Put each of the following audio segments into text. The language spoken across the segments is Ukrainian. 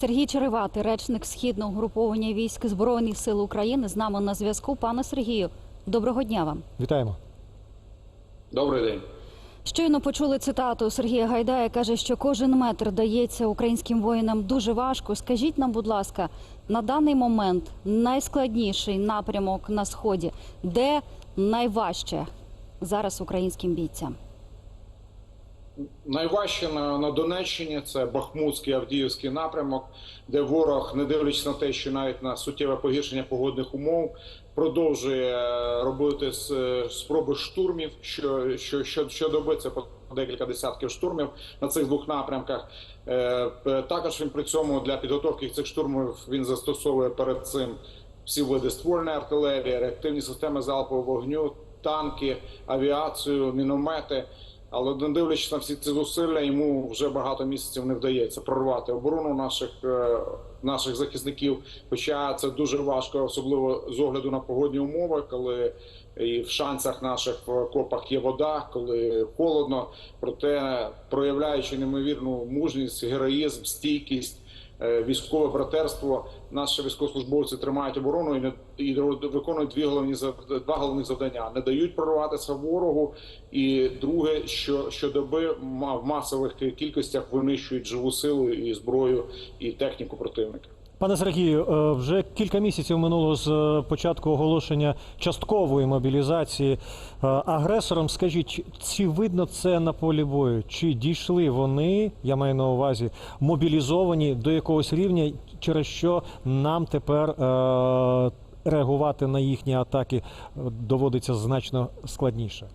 Сергій Череватий, речник східного груповання військ Збройних сил України, з нами на зв'язку. Пане Сергію, доброго дня вам. Вітаємо. Добрий день. Щойно почули цитату Сергія Гайдая. каже, що кожен метр дається українським воїнам дуже важко. Скажіть нам, будь ласка, на даний момент найскладніший напрямок на сході, де найважче зараз українським бійцям? Найважче на, на Донеччині це Бахмутський Авдіївський напрямок, де ворог, не дивлячись на те, що навіть на суттєве погіршення погодних умов, продовжує е, робити е, спроби штурмів. Що, що, що, щодоби це по декілька десятків штурмів на цих двох напрямках. Е, Також він при цьому для підготовки цих штурмів він застосовує перед цим всі види ствольної артилерії, реактивні системи залпового вогню, танки, авіацію, міномети. Але не дивлячись на всі ці зусилля, йому вже багато місяців не вдається прорвати оборону наших, е, наших захисників. Хоча це дуже важко, особливо з огляду на погодні умови, коли і в шансах наших в копах є вода, коли холодно. Проте проявляючи неймовірну мужність, героїзм, стійкість. Е, Військове братерство. Наші військовослужбовці тримають оборону і не і виконують дві головні два головних завдання: не дають прорватися ворогу, і друге, що щодоби в масових кількостях винищують живу силу і зброю і техніку противника. Пане Сергію, е, вже кілька місяців минуло з е, початку оголошення часткової мобілізації е, агресором. Скажіть, чи видно це на полі бою? Чи дійшли вони, я маю на увазі, мобілізовані до якогось рівня, через що нам тепер реагувати на їхні атаки доводиться значно складніше?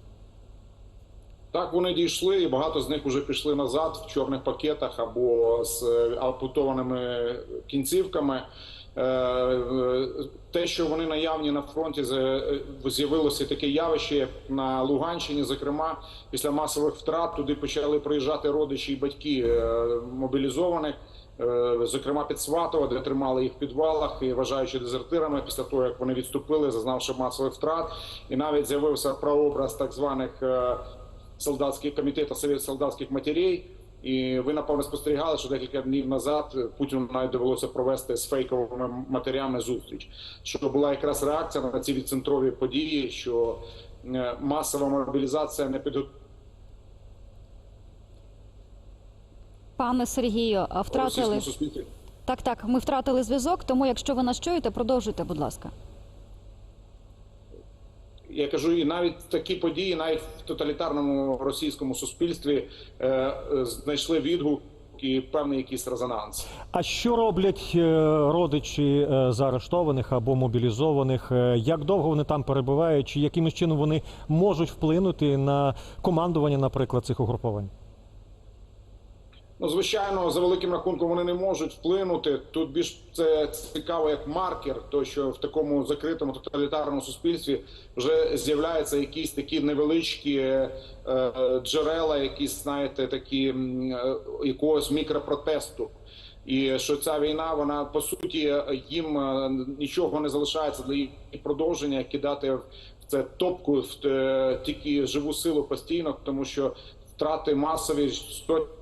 Так вони дійшли, і багато з них вже пішли назад в чорних пакетах або з е, ампутованими кінцівками. Е, Те, що вони наявні на фронті, е, з'явилося таке явище на Луганщині. Зокрема, після масових втрат туди почали приїжджати родичі і батьки мобілізованих. Зокрема, під Сватово, де тримали їх в підвалах і вважаючи дезертирами після того, як вони відступили, зазнавши масових втрат, і навіть з'явився прообраз так званих солдатських комітету Совет солдатських матерей. І ви напевно спостерігали, що декілька днів назад Путіну навіть довелося провести з фейковими матерями зустріч, що була якраз реакція на ці відцентрові події, що е, масова мобілізація не підготовлена. Пане Сергію, а втратили так, так. Ми втратили зв'язок. Тому, якщо ви нас чуєте, продовжуйте, будь ласка. Я кажу, і навіть такі події, навіть в тоталітарному російському суспільстві е, е, знайшли відгук і певний якийсь резонанс. А що роблять е, родичі е, заарештованих або мобілізованих? Як довго вони там перебувають? Чи якимось чином вони можуть вплинути на командування, наприклад, цих угруповань? Ну, звичайно, за великим рахунком вони не можуть вплинути. Тут більш це цікаво як маркер, то що в такому закритому тоталітарному суспільстві вже з'являються якісь такі невеличкі е, е, джерела, якісь знаєте, такі е, якогось мікропротесту. І що ця війна, вона по суті їм е, нічого не залишається для їх продовження кидати в це топку в е, тільки живу силу постійно, тому що втрати масові сотнями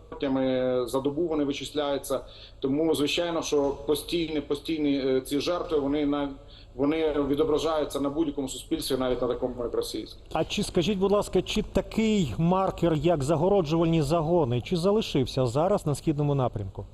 за добу вони вичисляються. Тому звичайно, що постійні постійні е, ці жертви вони на вони відображаються на будь-якому суспільстві, навіть на такому як російському. А чи скажіть, будь ласка, чи такий маркер, як загороджувальні загони, чи залишився зараз на східному напрямку?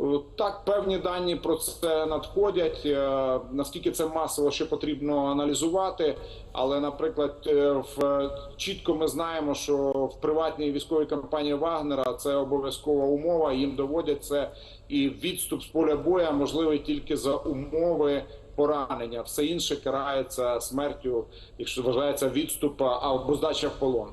Е, Так, певні дані про це надходять. Е, Наскільки це масово ще потрібно аналізувати. Але, наприклад, е, в чітко ми знаємо, що в приватній військовій компанії Вагнера це обов'язкова умова. Їм доводять це і відступ з поля боя можливий тільки за умови. Поранення, все інше карається смертю, якщо вважається відступ або здача в полон.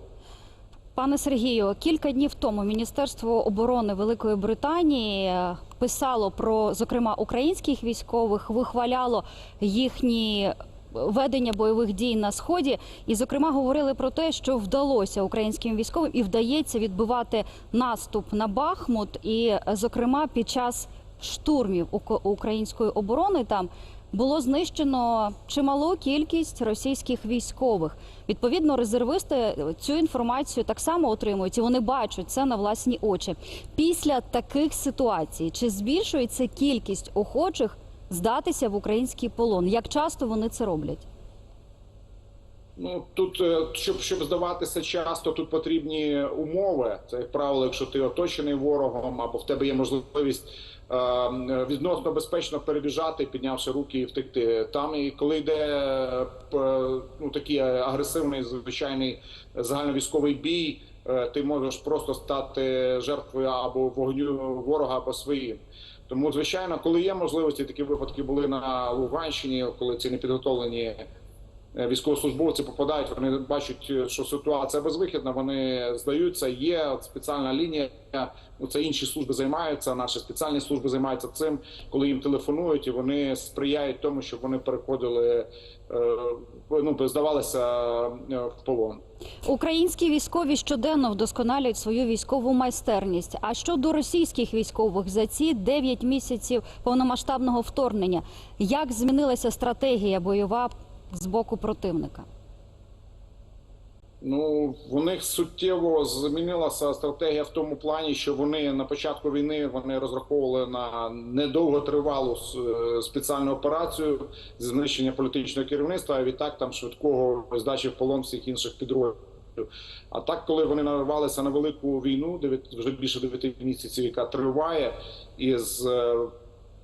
Пане Сергію, кілька днів тому Міністерство оборони Великої Британії е, писало про, зокрема, українських військових, вихваляло їхні ведення бойових дій на сході, і, зокрема, говорили про те, що вдалося українським військовим і вдається відбивати наступ на Бахмут, і, е, зокрема, під час штурмів української оборони там. Було знищено чималу кількість російських військових. Відповідно, резервисти цю інформацію так само отримують і вони бачать це на власні очі. Після таких ситуацій чи збільшується кількість охочих здатися в український полон? Як часто вони це роблять? Ну тут, е, щоб щоб здаватися часто, тут потрібні умови. Це як правило, якщо ти оточений ворогом, або в тебе є можливість відносно безпечно перебіжати, піднявши руки і втекти. Там і коли йде е, ну такий агресивний звичайний загальновійськовий бій, е, ти можеш просто стати жертвою або вогню ворога, або своїм. Тому, звичайно, коли є можливості, такі випадки були на Луганщині, коли ці непідготовлені е, військовослужбовці попадають, вони бачать, що ситуація безвихідна, вони здаються. Є спеціальна лінія. Ну це інші служби займаються. Наші спеціальні служби займаються цим, коли їм телефонують, і вони сприяють тому, щоб вони переходили, е, ну здавалися е, в полон. Українські військові щоденно вдосконалюють свою військову майстерність. А щодо російських військових за ці 9 місяців повномасштабного вторгнення, як змінилася стратегія бойова з боку противника? Ну в них суттєво змінилася стратегія в тому плані, що вони на початку війни вони розраховували на недовготривалу е, спеціальну операцію з знищення політичного керівництва, а відтак там швидкого здачі в полон всіх інших підрозділів. А так, коли вони нарвалися на велику війну, вже більше 9 місяців, яка триває, із е,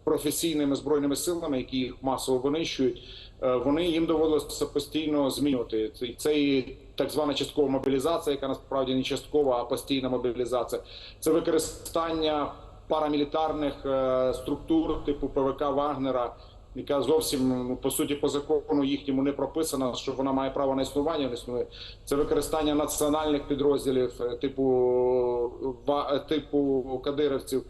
професійними збройними силами, які їх масово винищують, вони їм доводилося постійно змінювати. Це- і так звана часткова мобілізація, яка насправді не часткова, а постійна мобілізація. Це використання парамілітарних е, структур типу ПВК Вагнера. Яка зовсім ну, по суті по закону їхньому не прописана, що вона має право на існування, не існує. Це використання національних підрозділів, е, типу е, типу кадирівців.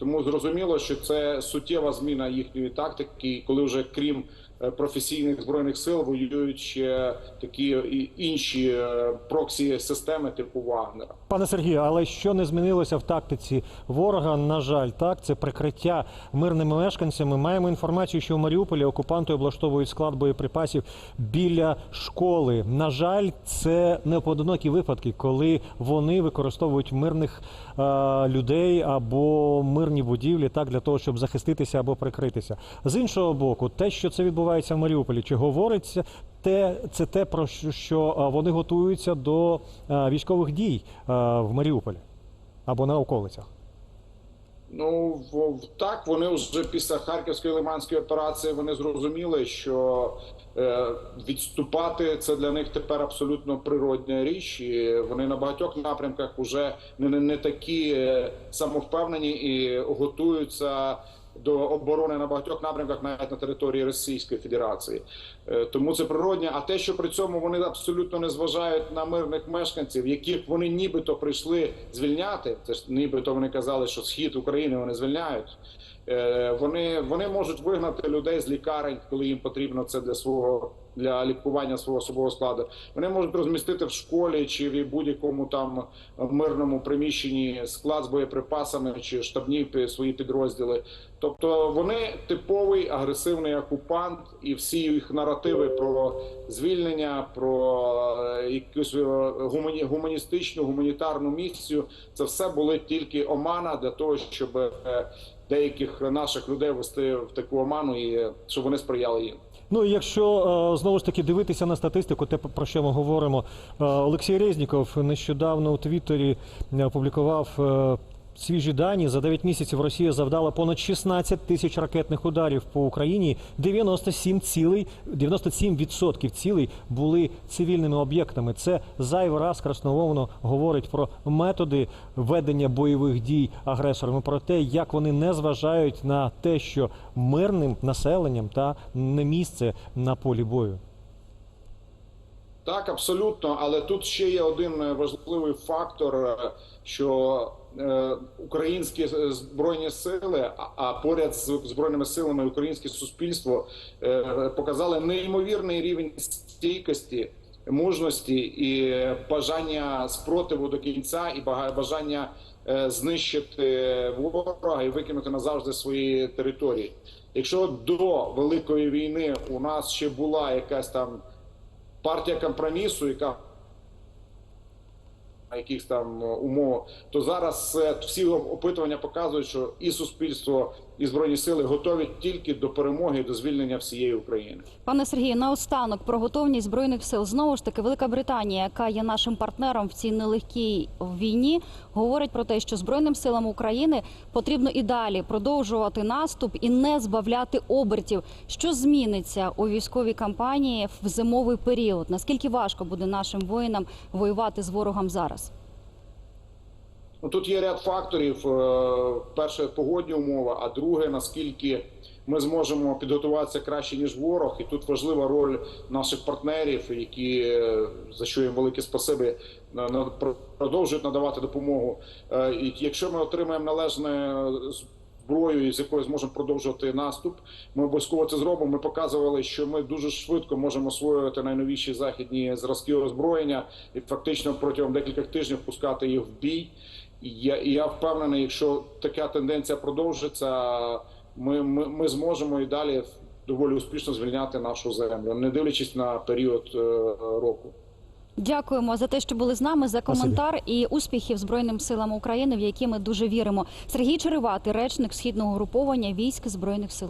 Тому зрозуміло, що це суттєва зміна їхньої тактики, коли вже крім е, професійних збройних сил воюють ще такі інші е, проксі системи типу Вагнера. Пане Сергію, але що не змінилося в тактиці ворога? На жаль, так це прикриття мирними мешканцями. Маємо інформацію, що в Маріуполі окупанти облаштовують склад боєприпасів біля школи. На жаль, це не поодинокі випадки, коли вони використовують мирних е, людей або мирні будівлі так для того, щоб захиститися або прикритися. З іншого боку, те, що це відбувається в Маріуполі, чи говориться те, це те, про що, що е, вони готуються до е, військових дій е, в Маріуполі або на околицях. Ну так вони вже після харківської лиманської операції вони зрозуміли, що е, відступати це для них тепер абсолютно природня річ, і вони на багатьох напрямках вже не, не, не такі е, самовпевнені і готуються. До оборони на багатьох напрямках, навіть на території Російської Федерації, Е, тому це природне. А те, що при цьому вони абсолютно не зважають на мирних мешканців, яких вони нібито прийшли звільняти. Це ж нібито вони казали, що схід України вони звільняють. Е, Вони, вони можуть вигнати людей з лікарень, коли їм потрібно це для свого для лікування свого особового складу. Вони можуть розмістити в школі чи в будь-якому там мирному приміщенні склад з боєприпасами чи штабні свої підрозділи. Тобто вони типовий агресивний окупант, і всі їх наративи про звільнення, про е, якусь е, гумані, гуманістичну гуманітарну місію, це все були тільки омана для того, щоб деяких наших людей вести в таку оману і е, щоб вони сприяли їм. Ну і якщо е, знову ж таки дивитися на статистику, те про що ми говоримо, е, Олексій Резніков нещодавно у Твіттері опублікував свіжі дані. За 9 місяців Росія завдала понад 16 тисяч ракетних ударів по Україні. 97 цілей, 97% цілей були цивільними об'єктами. Це зайвий раз красномовно говорить про методи ведення бойових дій агресорами, про те, як вони не зважають на те, що мирним населенням та не місце на полі бою. Так, абсолютно, але тут ще є один е, важливий фактор, е, що е, українські збройні сили, а- поряд з збройними силами українське суспільство е, показали неймовірний рівень стійкості, мужності і бажання спротиву до кінця, і бажання е, знищити ворога і викинути назавжди свої території. Якщо до великої війни у нас ще була якась там партія компромісу, яка на якихось там умовах, то зараз е, всі опитування показують, що і суспільство, і збройні сили готові тільки до перемоги до звільнення всієї України. Пане Сергію, наостанок про готовність збройних сил. Знову ж таки, Велика Британія, яка є нашим партнером в цій нелегкій війні, говорить про те, що збройним силам України потрібно і далі продовжувати наступ і не збавляти обертів. Що зміниться у військовій кампанії в зимовий період? Наскільки важко буде нашим воїнам воювати з ворогом зараз? Ну тут є ряд факторів. Е, Перше погодні умови, а друге, наскільки ми зможемо підготуватися краще ніж ворог, і тут важлива роль наших партнерів, які е, за що їм велике спасибі продовжують надавати допомогу. Е, І якщо ми отримаємо належне зброю, з якою зможемо продовжувати наступ, ми обов'язково це зробимо. Ми показували, що ми дуже швидко можемо освоювати найновіші західні зразки озброєння і фактично протягом декількох тижнів пускати їх в бій. Я, і я впевнений, якщо така тенденція продовжиться, ми, ми, ми зможемо і далі доволі успішно звільняти нашу землю, не дивлячись на період е, року. Дякуємо за те, що були з нами, за коментар і успіхів Збройним силам України, в які ми дуже віримо. Сергій Череватий, речник східного груповання військ збройних сил.